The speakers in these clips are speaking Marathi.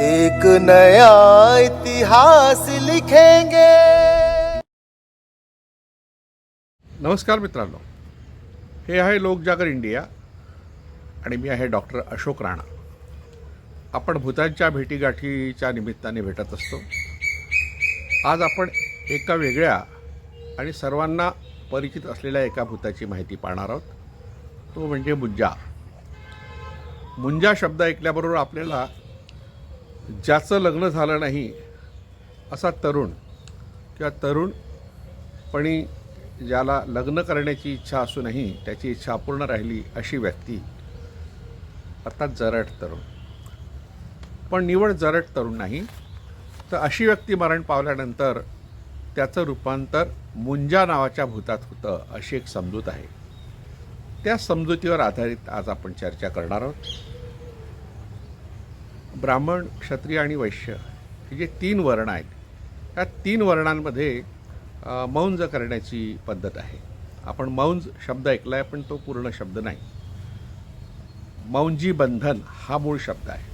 एक नया इतिहास लिखेंगे। नमस्कार मित्रांनो हे आहे लोकजागर इंडिया आणि मी आहे डॉक्टर अशोक राणा. आपण भूतांच्या भेटीगाठीच्या निमित्ताने भेटत असतो. आज आपण एका वेगळ्या आणि सर्वांना परिचित असलेल्या एका भूताची माहिती पाहणार आहोत. तो म्हणजे मुंजा. मुंजा शब्द ऐकल्याबरोबर आपल्याला ज्याचं लग्न झालं नाही असा तरुण किंवा तरुणपणी ज्याला लग्न करण्याची इच्छा असूनही त्याची इच्छा पूर्ण राहिली अशी व्यक्ती अर्थात जरट तरुण. पण निवड जरट तरुण नाही तर अशी व्यक्ती मरण पावल्यानंतर त्याचं रूपांतर मुंजा नावाच्या भूतात होतं अशी एक समजूत आहे. त्या समजुतीवर आधारित आज आपण चर्चा करणार आहोत. ब्राह्मण क्षत्रिय आणि वैश्य हे जे तीन वर्ण आहेत या तीन वर्णांमध्ये मौंज करण्याची पद्धत आहे. आपण मौंज शब्द ऐकला आहे पण तो पूर्ण शब्द नाही. मौंजी बंधन हा मूळ शब्द आहे.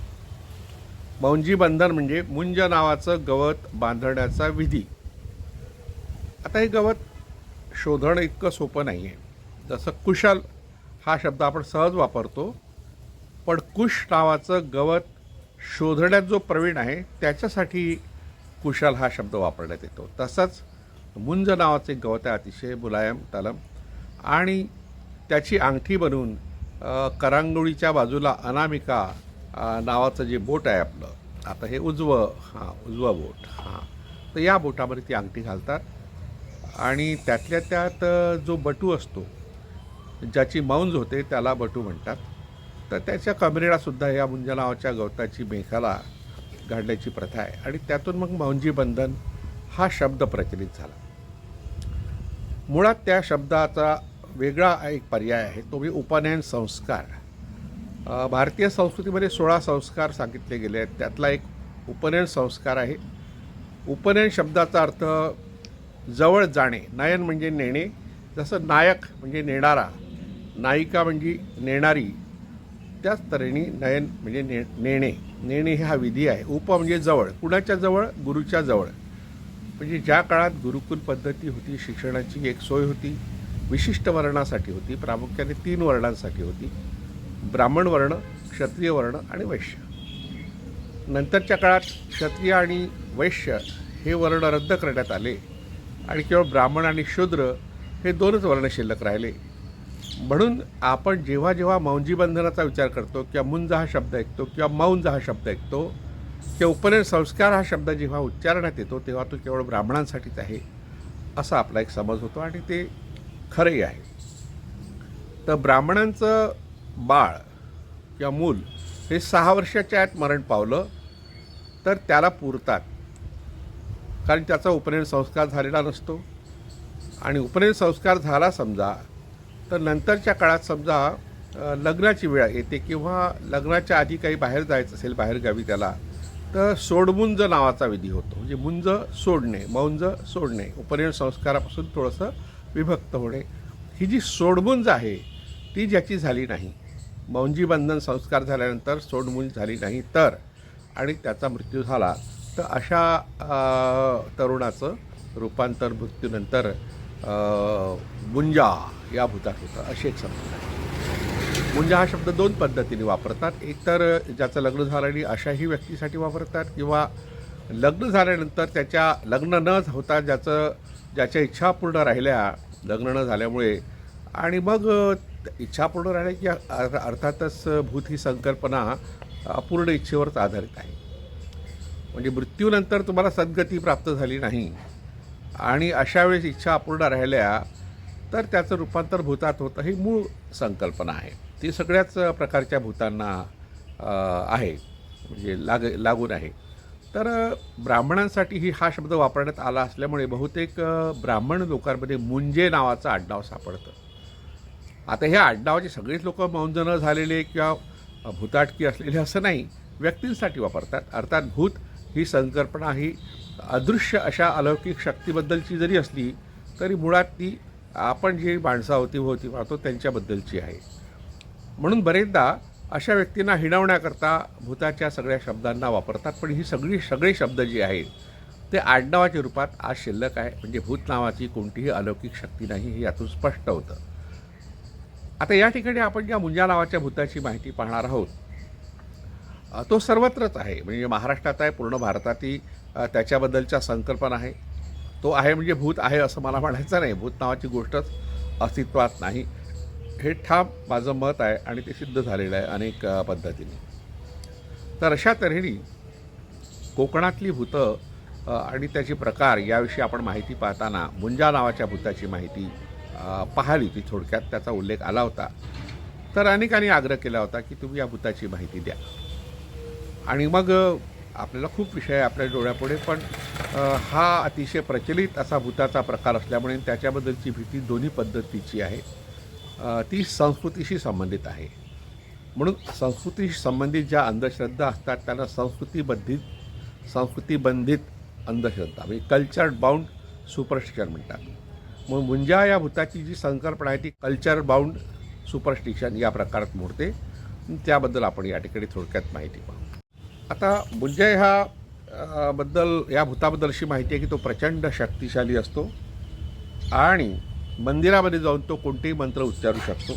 मौंजी बंधन म्हणजे मुंज नावाचं गवत बांधण्याचा विधी. आता हे गवत शोधणं इतकं सोपं नाही आहे जसं कुशल हा शब्द आपण सहज वापरतो पण कुश नावाचं गवत शोधण्यात जो प्रवीण आहे त्याच्यासाठी कुशल हा शब्द वापरण्यात येतो. तसंच मुंज नावाचे एक गवत आहे अतिशय मुलायम तलम. आणि त्याची अंगठी बनवून करांगोळीच्या बाजूला अनामिका नावाचं जे बोट आहे आपलं. आता हे उजवं हां उजवं बोट हां. तर या बोटामध्ये ती अंगठी घालतात. आणि त्यातल्या त्यात जो बटू असतो ज्याची मौंज होते त्याला बटू म्हणतात. तर त्याच्या कमरेलासुद्धा या मुंजनावाच्या गवताची मेखाला घालण्याची प्रथा आहे. आणि त्यातून मग मौंजी बंधन हा शब्द प्रचलित झाला. मुळात त्या शब्दाचा वेगळा एक पर्याय आहे. तो म्हणजे उपनयन संस्कार. भारतीय संस्कृतीमध्ये सोळा संस्कार सांगितले गेले आहेत. त्यातला एक उपनयन संस्कार आहे. उपनयन शब्दाचा अर्थ जवळ जाणे नयन म्हणजे नेणे. जसं नायक म्हणजे नेणारा नायिका म्हणजे नेणारी त्याच तऱ्हेने नयन म्हणजे ने नेणे. नेणे हा विधी आहे. उप म्हणजे जवळ. कुणाच्या जवळ? गुरुच्या जवळ. म्हणजे ज्या काळात गुरुकुल पद्धती होती शिक्षणाची एक सोय होती विशिष्ट वर्णासाठी होती प्रामुख्याने तीन वर्णांसाठी होती ब्राह्मण वर्ण क्षत्रिय वर्ण आणि वैश्य. नंतरच्या काळात क्षत्रिय आणि वैश्य हे वर्ण रद्द करण्यात आले आणि केवळ ब्राह्मण आणि शूद्र हे दोनच वर्ण शिल्लक राहिले. म्हणून आपण जेव्हा जेव्हा मौंजी बंधनाचा विचार करतो किंवा मुंज हा शब्द ऐकतो किंवा मौंज हा शब्द ऐकतो किंवा उपनयन संस्कार हा शब्द जेव्हा उच्चारण्यात येतो तेव्हा तो केवळ ब्राह्मणांसाठीच आहे असा आपला एक समज होतो आणि ते खरंही आहे. तर ब्राह्मणांचं बाळ किंवा मूल हे सहा वर्षाच्या आत मरण पावलं तर त्याला पुरतात. कारण त्याचा उपनयन संस्कार झालेला नसतो. आणि उपनयन संस्कार झाला समजा तर नंतरच्या काळात समजा लग्नाची वेळ येते किंवा लग्नाच्या आधी काही बाहेर जायचं असेल बाहेरगावी त्याला तर सोडमुंज नावाचा विधी होतो. म्हणजे मुंज सोडणे मौंज सोडणे उपनयन संस्कारापासून थोडंसं विभक्त होणे. ही जी सोडमुंज आहे ती ज्याची झाली नाही. मौंजी बंधन संस्कार झाल्यानंतर सोडमुंज झाली नाही तर आणि त्याचा मृत्यू झाला तर अशा तरुणाचं रूपांतर मृत्यूनंतर मुंजा या भूतात होतं अशी एक समजूत आहे. मुंजा हा शब्द दोन पद्धतीने वापरतात. एकतर ज्याचं लग्न झालं आणि अशाही व्यक्तीसाठी वापरतात किंवा लग्न झाल्यानंतर त्याच्या लग्न न होता ज्याचं ज्याच्या इच्छा पूर्ण राहिल्या लग्न न झाल्यामुळे. आणि मग इच्छा पूर्ण राहिल्या की अर्थातच भूत ही संकल्पना अपूर्ण इच्छेवरच आधारित आहे. म्हणजे मृत्यूनंतर तुम्हाला सद्गती प्राप्त झाली नाही. आणि अशा वेळेस इच्छा अपूर्ण राहिल्या तर त्याचं रूपांतर भूतात होतं ही मूळ संकल्पना आहे. ती सगळ्याच प्रकारच्या भूतांना आहे म्हणजे लाग लागून आहे. तर ब्राह्मणांसाठी ही हा शब्द वापरण्यात आला असल्यामुळे बहुतेक ब्राह्मण लोकांमध्ये मुंजे नावाचं आडनाव सापडतं. आता ह्या आडनावाचे सगळेच लोक मौंजनं झालेले किंवा भूताटकी असलेले असं नाही व्यक्तींसाठी वापरतात. अर्थात भूत ही संकल्पना ही अदृश्य अशा अलौकिक शक्तीबद्दलची जरी असली तरी मुळात ती आपण जी माणसं होती पाहतो त्यांच्याबद्दलची आहे. म्हणून बरेचदा अशा व्यक्तींना हिणवण्याकरता भूताच्या सगळ्या शब्दांना वापरतात पण ही सगळी सगळे शब्द जे आहेत ते आडनावाच्या रूपात आज शिल्लक आहे. म्हणजे भूत नावाची कोणतीही अलौकिक शक्ती नाही हे यातून स्पष्ट होतं. आता या ठिकाणी आपण ज्या मुंजा नावाच्या भूताची माहिती पाहणार आहोत तो सर्वत्रच आहे. म्हणजे महाराष्ट्रात आहे पूर्ण भारतातही त्याच्याबद्दलच्या संकल्पना आहे. तो आहे म्हणजे भूत आहे असं मला म्हणायचं नाही. भूत नावाची गोष्टच अस्तित्वात नाही. हे ठाम माझं मत आहे आणि ते सिद्ध झालेलं आहे अनेक पद्धतीने. तर अशा तऱ्हेने कोकणातली भूतं आणि त्याचे प्रकार याविषयी आपण माहिती पाहताना मुंजा नावाच्या भूताची माहिती पाहिली ती थोडक्यात. त्याचा उल्लेख आला होता. तर अनेकांनी आग्रह केला होता की तुम्ही या भूताची माहिती द्या. आणि मग आपल्याला खूप विषय आहे आपल्या डोळ्यापुढे पण हा अतिशय प्रचलित असा भूताचा प्रकार असल्यामुळे त्याच्याबद्दलची भीती दोन्ही पद्धतीची आहे. ती संस्कृतीशी संबंधित आहे. म्हणून संस्कृतीशी संबंधित ज्या अंधश्रद्धा असतात त्यांना संस्कृतीबद्धित संस्कृतीबंधित अंधश्रद्धा म्हणजे कल्चर बाउंड सुपरस्टिशन म्हणतात. मग मुंजा या भूताची जी संकल्पना आहे ती कल्चर बाउंड सुपरस्टिशन या प्रकारात मोडते. त्याबद्दल आपण या ठिकाणी थोडक्यात माहिती पाहू. आता मुंजय ह्या बद्दल या भूताबद्दल अशी माहिती आहे की तो प्रचंड शक्तिशाली असतो आणि मंदिरामध्ये जाऊन तो कोणतेही मंत्र उच्चारू शकतो.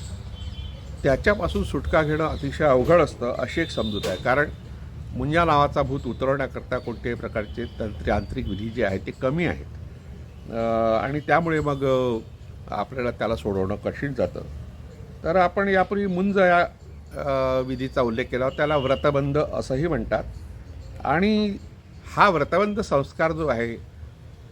त्याच्यापासून सुटका घेणं अतिशय अवघड असतं अशी एक समजूत आहे. कारण मुंजा नावाचा भूत उतरवण्याकरता कोणत्याही प्रकारचे तंत्र यांत्रिक विधी जे आहेत ते कमी आहेत. आणि त्यामुळे मग आपल्याला त्याला सोडवणं कठीण जातं. तर आपण यापूर्वी मुंज या विधीचा उल्लेख केला त्याला व्रतबंध असंही म्हणतात. आणि हा व्रतबंध संस्कार जो आहे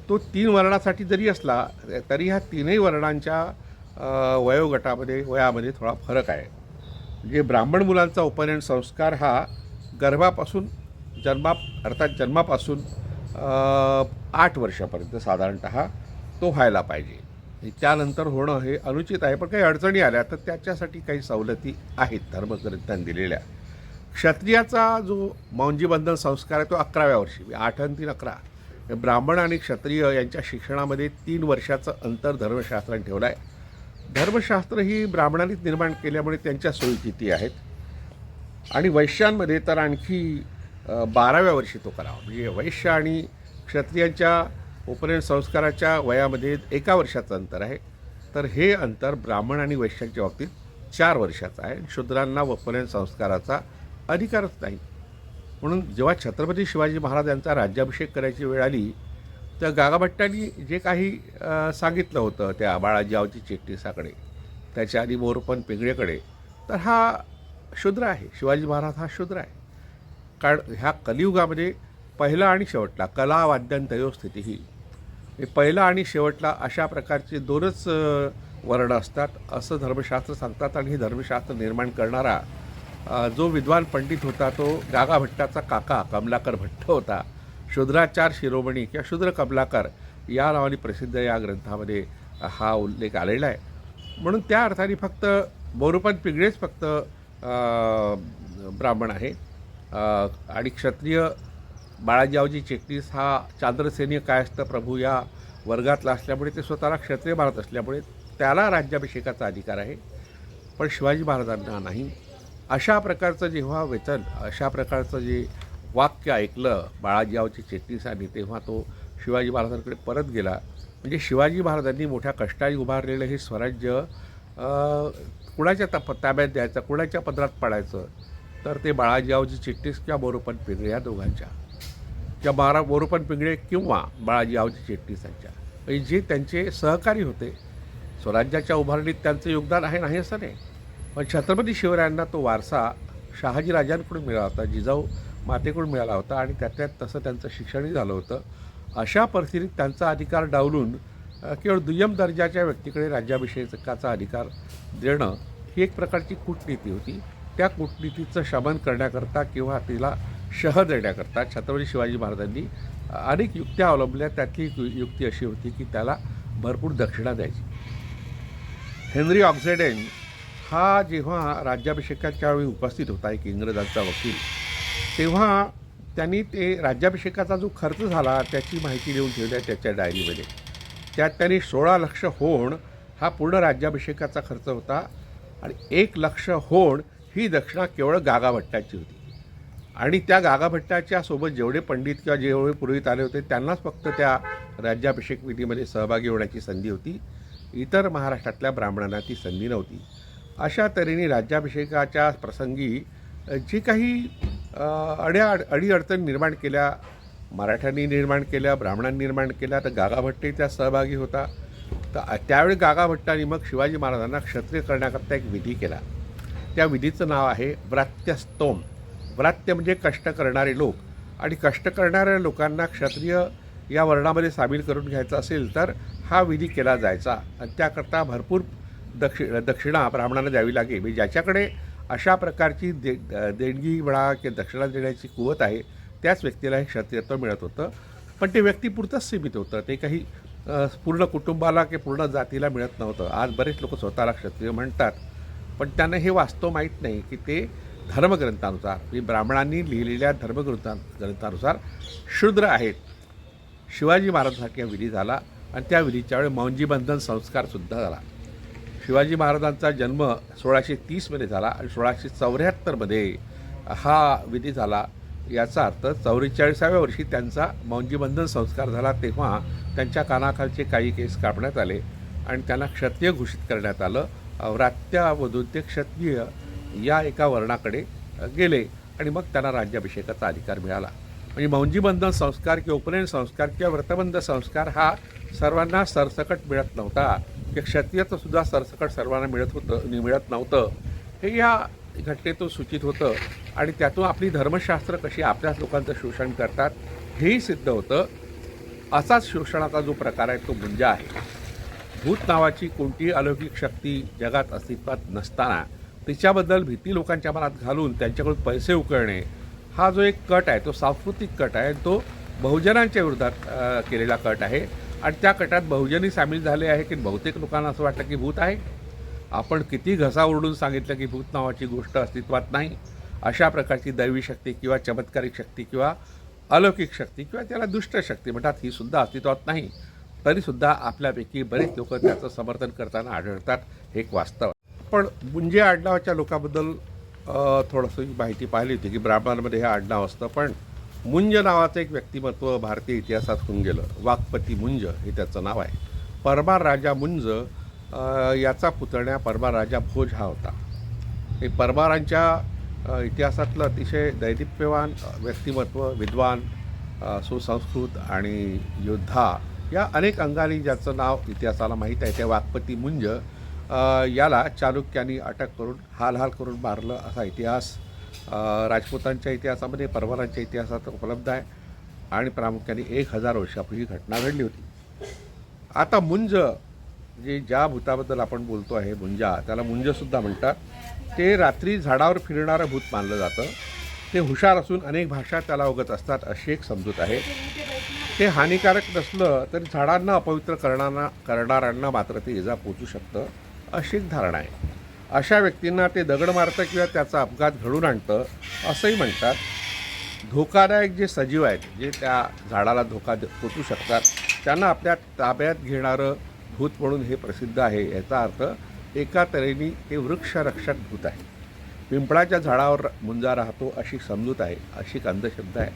तो तीन वर्णासाठी जरी असला तरी ह्या तीनही वर्णांच्या वयोगटामध्ये वयामध्ये थोडा फरक आहे. म्हणजे ब्राह्मण मुलांचा उपनयन संस्कार हा गर्भापासून जन्मा अर्थात जन्मापासून आठ वर्षापर्यंत साधारणत तो व्हायला पाहिजे. त्यानंतर होणं हे अनुचित आहे. पण काही अडचणी आल्या तर त्याच्यासाठी काही सवलती आहेत धर्मग्रंथांनी दिलेल्या. क्षत्रियाचा जो मौंजीबंधन संस्कार आहे तो अकराव्या वर्षी आठ आणि तीन अकरा. ब्राह्मण आणि क्षत्रिय यांच्या शिक्षणामध्ये तीन वर्षाचं अंतर धर्मशास्त्राने ठेवलं आहे. धर्मशास्त्र ही ब्राह्मणांनीच निर्माण केल्यामुळे त्यांच्या सोयी किती आहेत? आणि वैश्यांमध्ये तर आणखी बाराव्या वर्षी तो करावा. म्हणजे वैश्य आणि क्षत्रियांच्या उपनयन संस्काराच्या वयामध्ये एका वर्षाचं अंतर आहे. तर हे अंतर ब्राह्मण आणि वैश्यांच्या बाबतीत चार वर्षाचं आहे. शूद्रांना उपनयन संस्काराचा अधिकारच नाही. म्हणून जेव्हा छत्रपती शिवाजी महाराज यांचा राज्याभिषेक करायची वेळ आली तर गागाभट्टांनी जे काही सांगितलं होतं त्या बाळाजीरावची चेट्टीसाकडे त्याच्या आधी मोरपन पिंगळेकडे तर हा शूद्र आहे. शिवाजी महाराज हा शूद्र आहे. कारण ह्या कलियुगामध्ये पहिला आणि शेवटला कला वाद्यांतयो स्थितीही ही पहिला आणि शेवटला अशा प्रकारचे दोनच वर्ण असतात असं धर्मशास्त्र सांगतात आणि हे धर्मशास्त्र निर्माण करणारा जो विद्वान पंडित होता तो गागा भट्टाचा काका कमलाकर भट्ट होता. शूद्राचार शिरोमणी किंवा शूद्र कमलाकर या नावाने प्रसिद्ध या ग्रंथामध्ये हा उल्लेख आलेला आहे. म्हणून त्या अर्थाने फक्त मोरुपंत पिगळेच फक्त ब्राह्मण आहे. आणि क्षत्रिय बाळाजीरावजी चिटणीस हा चांद्रसेनीय कायस्थ प्रभू या वर्गातला असल्यामुळे ते स्वतःला क्षत्रिय भारत असल्यामुळे त्याला राज्याभिषेकाचा अधिकार आहे. पण शिवाजी महाराजांना नाही. अशा प्रकारचं जेव्हा वेतन अशा प्रकारचं जे वाक्य ऐकलं बाळाजीरावची चिटणीसांनी तेव्हा तो शिवाजी महाराजांकडे परत गेला. म्हणजे शिवाजी महाराजांनी मोठ्या कष्टाने उभारलेलं हे स्वराज्य कुणाच्या तप ताब्यात द्यायचं कुणाच्या पदरात पडायचं तर ते बाळाजीरावजी चिटणीस किंवा मोरोपन पिंगळे या दोघांच्या. किंवा बारा मोरोपन पिंगळे किंवा बाळाजीरावजी चिटणीसांच्या म्हणजे जे त्यांचे सहकारी होते स्वराज्याच्या उभारणीत त्यांचं योगदान आहे नाही असं नाही. पण छत्रपती शिवरायांना तो वारसा शहाजी राजांकडून मिळाला होता जिजाऊ मातेकडून मिळाला होता आणि त्यातल्यात तसं त्यांचं शिक्षणही झालं होतं. अशा परिस्थितीत त्यांचा अधिकार डावलून केवळ दुय्यम दर्जाच्या व्यक्तीकडे राज्याभिषेकाचा अधिकार देणं ही एक प्रकारची कूटनीती होती. त्या कूटनीतीचं शमन करण्याकरता किंवा तिला शह देण्याकरता छत्रपती शिवाजी महाराजांनी अनेक युक्त्या अवलंबल्या. त्यातली एक युक्ती अशी होती की त्याला भरपूर दक्षिणा द्यायची. हेनरी ऑक्झेडेन हा जेव्हा राज्याभिषेकाच्या वेळी उपस्थित होता एक इंग्रजांचा वकील तेव्हा त्यांनी ते राज्याभिषेकाचा जो खर्च झाला त्याची माहिती लिहून ठेवली आहे त्याच्या डायरीमध्ये. त्यात त्यांनी सोळा लक्ष होण हा पूर्ण राज्याभिषेकाचा खर्च होता आणि एक लक्ष होण ही दक्षिणा केवळ गागाभट्टाची होती. आणि त्या गागाभट्टाच्या सोबत जेवढे पंडित किंवा जेवढे पुरोहित आले होते त्यांनाच फक्त त्या राज्याभिषेक विधीमध्ये सहभागी होण्याची संधी होती. इतर महाराष्ट्रातल्या ब्राह्मणांना ती संधी नव्हती. अशा तऱ्हेने राज्याभिषेकाच्या प्रसंगी जी जे काही अ, अड्या अडीअडचणी निर्माण केल्या मराठ्यांनी निर्माण केल्या ब्राह्मणांनी निर्माण केल्या तर गागाभट्टही त्यात सहभागी होता. तर त्यावेळी गागाभट्टांनी मग शिवाजी महाराजांना क्षत्रिय करण्याकरता एक विधी केला. त्या विधीचं नाव आहे व्रात्यस्तोम. व्रात्य म्हणजे कष्ट करणारे लोक. आणि कष्ट करणाऱ्या लोकांना क्षत्रिय या वर्णामध्ये सामील करून घ्यायचं असेल तर हा विधी केला जायचा. आणि त्याकरता भरपूर दक्षि दक्षिणा ब्राह्मणांना द्यावी लागेल. म्हणजे ज्याच्याकडे अशा प्रकारची दे देणगी म्हणा किंवा दक्षिणा देण्याची कुवत आहे त्याच व्यक्तीला हे क्षत्रियत्व मिळत होतं. पण ते व्यक्तीपुरतंच सीमित होतं. ते काही पूर्ण कुटुंबाला किंवा पूर्ण जातीला मिळत नव्हतं. आज बरेच लोक स्वतःला क्षत्रिय म्हणतात. पण त्यांना हे वास्तव माहीत नाही की ते धर्मग्रंथानुसार म्हणजे ब्राह्मणांनी लिहिलेल्या धर्मग्रंथा ग्रंथानुसार शूद्र आहेत. शिवाजी महाराजांसारख्या विधी झाला आणि त्या विधीच्या वेळी मौंजीबंधन संस्कारसुद्धा झाला. शिवाजी महाराजांचा जन्म सोळाशे तीसमध्ये झाला आणि सोळाशे चौऱ्याहत्तरमध्ये हा विधी झाला. याचा अर्थ चौवेचाळीसाव्या वर्षी त्यांचा मौंजीबंधन संस्कार झाला तेव्हा त्यांच्या कानाखालचे काही केस कापण्यात आले आणि त्यांना क्षत्रिय घोषित करण्यात आलं. व्रात्यामधून ते क्षत्रिय या एका वर्णाकडे गेले आणि मग त्यांना राज्याभिषेकाचा अधिकार मिळाला. म्हणजे मौंजीबंधन संस्कार किंवा उपनयन संस्कार किंवा व्रतबंध संस्कार हा सर्वांना सरसकट मिळत नव्हता. की क्षत्रियत्व सुद्धा सरसकट सर्वांना मिळत होतं मिळत नव्हतं. हे या घटनेतून सूचित होतं आणि त्यातून आपली धर्मशास्त्र कशी आपल्याच लोकांचं शोषण करतात हेही सिद्ध होतं. असाच शोषणाचा जो प्रकार आहे तो मुंजा आहे. भूत नावाची कोणतीही अलौकिक शक्ती जगात अस्तित्वात नसताना तिच्याबद्दल भीती लोकांच्या मनात घालून त्यांच्याकडून पैसे उकळणे हा जो एक कट आहे तो सांस्कृतिक कट आहे तो बहुजनांच्या विरोधात केलेला कट आहे. आणि त्या कटात बहुजनही सामील झाले आहे की बहुतेक लोकांना असं वाटतं की भूत आहे. आपण किती घसा ओरडून सांगितलं की भूत नावाची गोष्ट अस्तित्वात नाही. अशा प्रकारची दैवी शक्ती किंवा चमत्कारिक शक्ती किंवा अलौकिक शक्ती किंवा त्याला दुष्ट शक्ती म्हणतात ही सुद्धा अस्तित्वात नाही. तरीसुद्धा आपल्यापैकी बरेच लोक त्याचं समर्थन करताना आढळतात. हे एक वास्तव आहे. पण मुंजे आडनावाच्या लोकांबद्दल थोडंसं माहिती पाहिली होती की ब्राह्मणांमध्ये हे आडनाव असतं पण मुंज नावाचं एक व्यक्तिमत्व भारतीय इतिहासात होऊन गेलं. वाघपती मुंज हे त्याचं नाव आहे. परमार राजा मुंज याचा पुतण्या परमार राजा भोज हा होता. हे परमारांच्या इतिहासातलं अतिशय दैदिप्यवान व्यक्तिमत्व विद्वान सुसंस्कृत आणि योद्धा या अनेक अंगाने ज्याचं नाव इतिहासाला माहीत आहे ते वाघपती मुंज याला चालुक्यांनी अटक करून हालहाल करून मारलं असा इतिहास राजपूतांच्या इतिहासामध्ये परवारांच्या इतिहासात उपलब्ध आहे. आणि प्रामुख्याने एक हजार वर्षापूर्वी ही घटना घडली होती. आता मुंज जे ज्या भूताबद्दल आपण बोलतो आहे मुंजा त्याला मुंजसुद्धा म्हणतात. ते रात्री झाडावर फिरणारं भूत मानलं जातं. ते हुशार असून अनेक भाषा त्याला अवगत असतात अशी एक समजूत आहे. ते हानिकारक नसलं तरी झाडांना अपवित्र करणारा करणाऱ्यांना मात्र ते इजा पोचू शकतं. अशी एक धारणा आहे. अशा व्यक्तींना ते दगड मारतं किंवा त्याचा अपघात घडून आणतं असंही म्हणतात. धोकादायक जे सजीव आहेत जे त्या झाडाला धोका पोचू शकतात त्यांना आपल्या ताब्यात घेणारं भूत म्हणून हे प्रसिद्ध आहे याचा अर्थ एका तऱ्हेने ते वृक्षरक्षक भूत आहे पिंपळाच्या झाडावर मुंजा राहतो अशी समजूत आहे अशी एक अंधश्रद्धा आहे.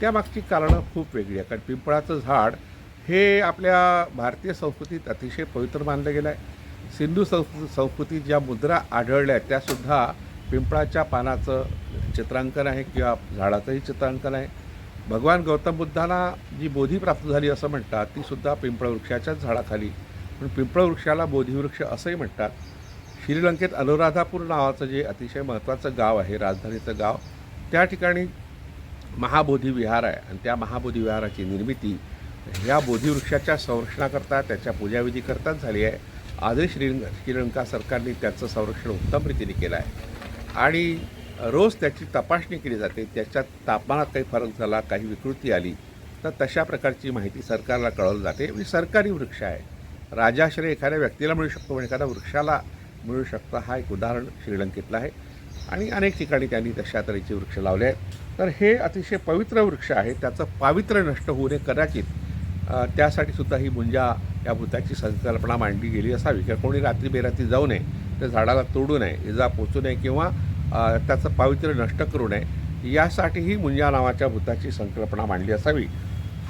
त्यामागची कारणं खूप वेगळी आहे कारण पिंपळाचं झाड हे आपल्या भारतीय संस्कृतीत अतिशय पवित्र मानलं गेलं आहे सिंधू संस्कृ संस्कृतीत ज्या मुद्रा आढळल्या आहेत त्यासुद्धा पिंपळाच्या पानाचं चित्रांकन आहे किंवा झाडाचंही चित्रांकन आहे. भगवान गौतम बुद्धांना जी बोधी प्राप्त झाली असं म्हणतात ती सुद्धा पिंपळ वृक्षाच्याच झाडाखाली. पण पिंपळ वृक्षाला बोधीवृक्ष असंही म्हणतात. श्रीलंकेत अनुराधापूर नावाचं जे अतिशय महत्त्वाचं गाव आहे राजधानीचं गाव त्या ठिकाणी महाबोधी विहार आहे. आणि त्या महाबोधी विहाराची निर्मिती ह्या बोधीवृक्षाच्या संरक्षणाकरता त्याच्या पूजाविधीकरताच झाली आहे. आजही श्रीलंका श्रीलंका सरकारने त्याचं संरक्षण उत्तम रीतीने केलं आहे. आणि रोज त्याची तपासणी केली जाते त्याच्यात तापमानात काही फरक झाला काही विकृती आली तर तशा प्रकारची माहिती सरकारला कळवली जाते. म्हणजे सरकारी वृक्ष आहे. राजाश्रय एखाद्या व्यक्तीला मिळू शकतो पण एखाद्या वृक्षाला मिळू शकतं हा एक उदाहरण श्रीलंकेतलं आहे. आणि अनेक ठिकाणी त्यांनी तशा तऱ्हेचे वृक्ष लावले आहेत. तर हे अतिशय पवित्र वृक्ष आहे. त्याचं पावित्र्य नष्ट होऊ नये कदाचित त्यासाठी सुद्धा ही मुंजा या भूताची संकल्पना मांडली गेली असावी. किंवा कोणी रात्री बेरात्री जाऊ नये त्या झाडाला तोडू नये इजा पोचू नये किंवा त्याचं पावित्र्य नष्ट करू नये यासाठीही मुंजा नावाच्या भूताची संकल्पना मांडली असावी.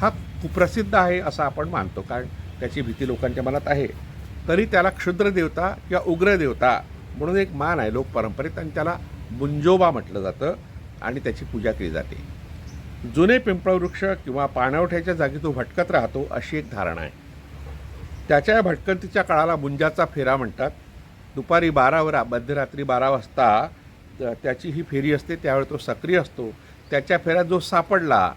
हा कुप्रसिद्ध आहे असं आपण मानतो कारण त्याची भीती लोकांच्या मनात आहे. तरी त्याला क्षुद्र देवता किंवा उग्र देवता म्हणून एक मान आहे. लोकपरंपरेत आणि त्याला मुंजोबा म्हटलं जातं आणि त्याची पूजा केली जाते. जुने पिंपळवृक्ष किंवा पाणवठ्याच्या जागी तो भटकत राहतो अशी एक धारणा आहे. त्याच्या या भटकंतीच्या काळाला मुंजाचा फेरा म्हणतात. दुपारी बारावर मध्यरात्री बारा वाजता त्याची ही फेरी असते त्यावेळी तो सक्रिय असतो. त्याच्या फेऱ्यात जो सापडला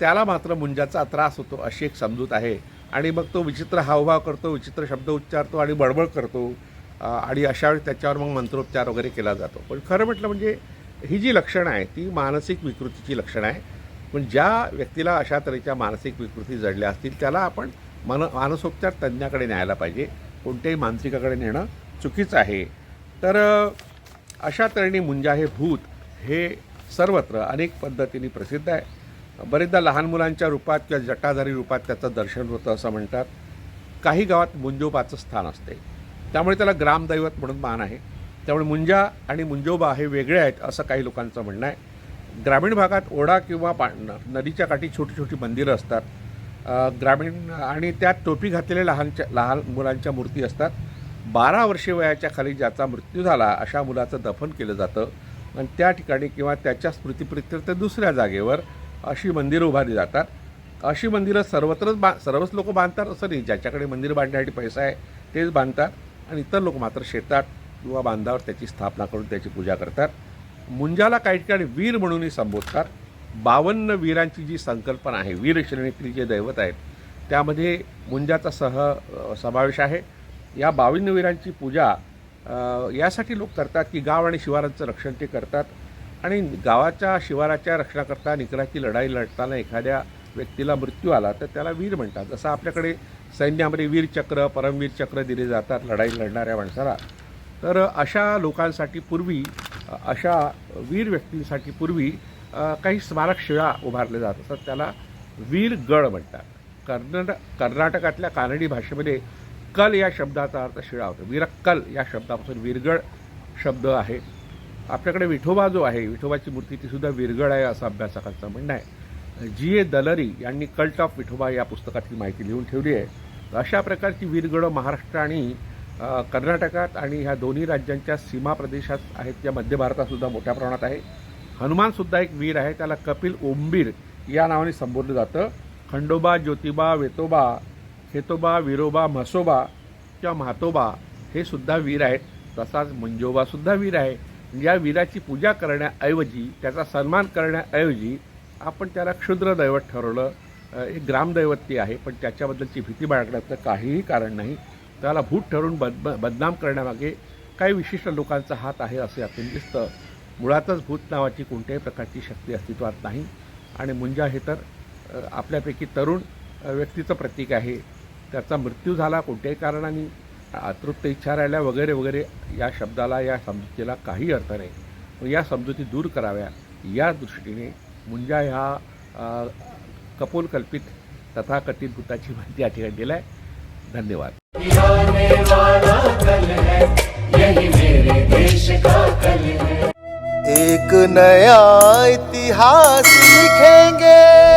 त्याला मात्र मुंजाचा त्रास होतो अशी एक समजूत आहे. आणि मग तो विचित्र हावभाव करतो विचित्र शब्द उच्चारतो आणि बडबड करतो आणि अशा वेळी त्याच्यावर मग मंत्रोच्चार वगैरे केला जातो. पण खरं म्हटलं म्हणजे ही जी लक्षणं आहे ती मानसिक विकृतीची लक्षणं आहे पण ज्या व्यक्तीला अशा तऱ्हेच्या मानसिक विकृती जडल्या असतील त्याला आपण मन मानसोपचार तज्ज्ञाकडे न्यायला पाहिजे. कोणत्याही मानसिकाकडे नेणं चुकीचं आहे. तर अशा तऱ्हेने मुंजा हे भूत हे सर्वत्र अनेक पद्धतीने प्रसिद्ध आहे. बरेचदा लहान मुलांच्या रूपात किंवा जटाधारी रूपात त्याचं दर्शन होतं असं म्हणतात. काही गावात मुंजोबाचं स्थान असते. त्यामुळे त्याला ग्रामदैवत म्हणून मान आहे. त्यामुळे मुंजा आणि मुंजोबा हे वेगळे आहेत असं काही लोकांचं म्हणणं आहे. ग्रामीण भागात ओढा किंवा पा नदीच्या काठी छोटी छोटी मंदिरं असतात. ग्रामीण आणि त्यात टोपी घातलेल्या लहानच्या लहान मुलांच्या मूर्ती असतात. बारा वर्षे वयाच्या खाली ज्याचा मृत्यू झाला अशा मुलाचं दफन केलं जातं. आणि त्या ठिकाणी किंवा त्याच्या स्मृतीप्रित्यर्थ दुसऱ्या जागेवर अशी मंदिरं उभारली जातात. अशी मंदिरं सर्वत्रच बा सर्वच लोक बांधतात असं नाही. ज्याच्याकडे मंदिर बांधण्यासाठी पैसा आहे तेच बांधतात. आणि इतर लोक मात्र शेतात किंवा बांधावर त्याची स्थापना करून त्याची पूजा करतात. मुंजाला काही ठिकाणी वीर म्हणूनही संबोधतात. बावन्न वीरांची जी संकल्पना आहे वीर श्रेणीतील जे दैवत आहेत त्यामध्ये मुंजाचा सह समावेश आहे. या बावन्न वीरांची पूजा यासाठी लोक करतात की गाव आणि शिवारांचं रक्षण ते करतात. आणि गावाच्या शिवाराच्या रक्षणाकरता निकराची लढाई लढताना एखाद्या व्यक्तीला मृत्यू आला तर त्याला वीर म्हणतात. जसं आपल्याकडे सैन्यामध्ये वीरचक्र परमवीर चक्र दिले जातात लढाई लढणाऱ्या माणसाला. तर अशा लोकांसाठी पूर्वी अशा वीर व्यक्तींसाठी पूर्वी काही स्मारक शिळा उभारले जात असतात त्याला वीरगड म्हणतात. कर्नाटक कर्नाटकातल्या कानडी भाषेमध्ये कल या शब्दाचा अर्थ शिळा होतो. वीरक्कल या शब्दापासून वीरगड शब्द आहे. आपल्याकडे विठोबा जो आहे विठोबाची मूर्ती ती सुद्धा आहे असं अभ्यासकांचं म्हणणं आहे. जी ए दलरी यांनी कल्ट ऑफ विठोबा या पुस्तकातली माहिती लिहून ठेवली आहे. अशा प्रकारची वीरगडं महाराष्ट्र आणि कर्नाटकात आणि ह्या दोन्ही राज्यांच्या सीमा प्रदेशात आहेत त्या मध्य भारतातसुद्धा मोठ्या प्रमाणात आहे. हनुमानसुद्धा एक वीर आहे त्याला कपिल ओंबीर या नावाने संबोधलं जातं. खंडोबा ज्योतिबा वेतोबा खेतोबा विरोबा म्हसोबा किंवा म्हातोबा हे सुद्धा वीर आहेत. तसाच मंजोबासुद्धा वीर आहे. या वीराची पूजा करण्याऐवजी त्याचा सन्मान करण्याऐवजी आपण त्याला क्षुद्र दैवत ठरवलं. एक ग्रामदैवत ती आहे पण त्याच्याबद्दलची भीती बाळगण्याचं काहीही कारण नाही. त्याला भूत ठरून बद बदनाम करण्यामागे काही विशिष्ट लोकांचा हात आहे असे आपण दिसतं. मुळातच भूत नावाची कोणत्याही प्रकारची शक्ती अस्तित्वात नाही. आणि मुंजा हे तर आपल्यापैकी तरुण व्यक्तीचं प्रतीक आहे. त्याचा मृत्यू झाला कोणत्याही कारणाने. अतृप्त इच्छा राहिल्या वगैरे वगैरे या शब्दाला या समजुतीला काही अर्थ नाही. मग या समजुती दूर कराव्या या दृष्टीने मुंजा ह्या कपोलकल्पित तथाकथित भूताची माहिती या ठिकाणी दिला आहे धन्यवाद. एक नया इतिहास लिखेंगे